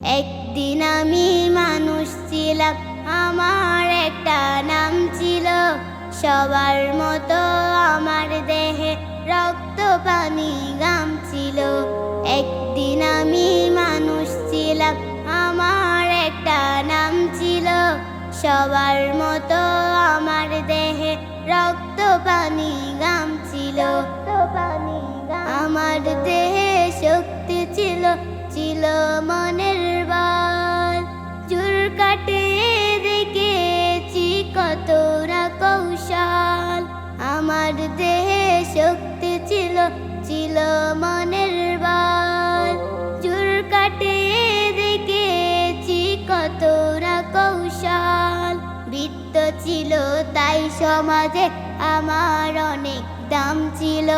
একদিন আমি মানুষ ছিলাম, আমার একটা নাম ছিল। সবার মতো আমার দেহে রক্ত পানি গাম ছিল। একদিন আমি মানুষ ছিলাম, আমার একটা নাম ছিল। সবার মতো আমার দেহে রক্ত পানি কাটে দেখেছি কত না কৌশল। আমার দেহে শক্তি ছিল ছিল মনের বল। চুর কাটে দেখেছি কত না কৌশল। বৃত্ত ছিল, তাই সমাজে আমার অনেক দাম ছিল।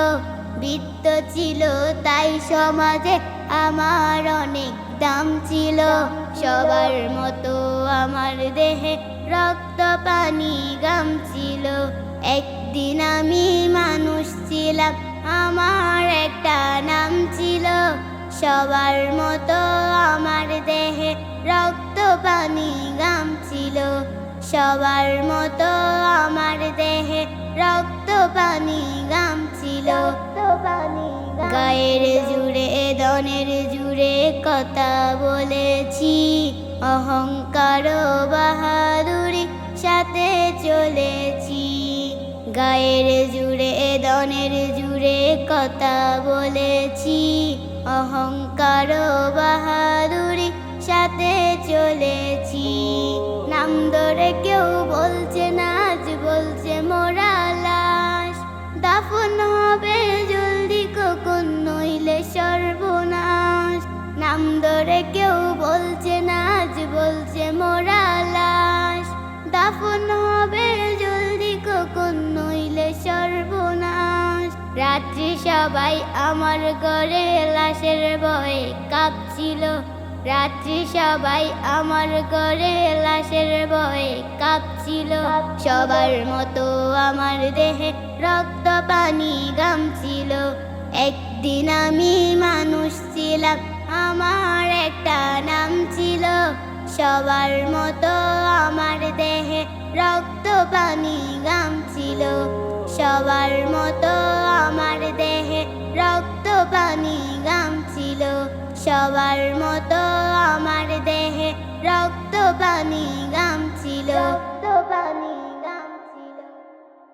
বৃত্ত ছিল, তাই সমাজে আমার অনেক দাম ছিল সবার মতো আমার দেহে রক্ত পানি গাম ছিল। একদিন আমি মানুষ ছিলাম আমার একটা নাম ছিল সবার মতো আমার দেহে রক্ত পানি গাম ছিল। সবার মতো আমার দেহে রক্ত পানি গাম ছিল। গায়ের দনের জুড়ে কথা বলেছি, অহংকার বাহাদুরি সাথে চলেছি। গায়ের জুড়ে, দনের জুড়ে কথা বলেছি, অহংকার বাহাদুরি সাথে চলেছি। নাম ধরে কেউ বলছে রাত্রি সবাই আমার ঘরে লাশের ভয়ে কাঁপছিল। রাত্রি সবাই আমার ঘরে লাশের ভয়ে কাঁপছিল। সবার মতো আমার দেহে রক্ত পানি গামছিল। একদিন আমি মানুষ ছিলাম, আমার একটা নাম ছিল। সবার মতো আমার দেহে রক্ত পানি গামছিল। সবার মতো সবার মতো আমার দেহে রক্ত পানি গামছিল।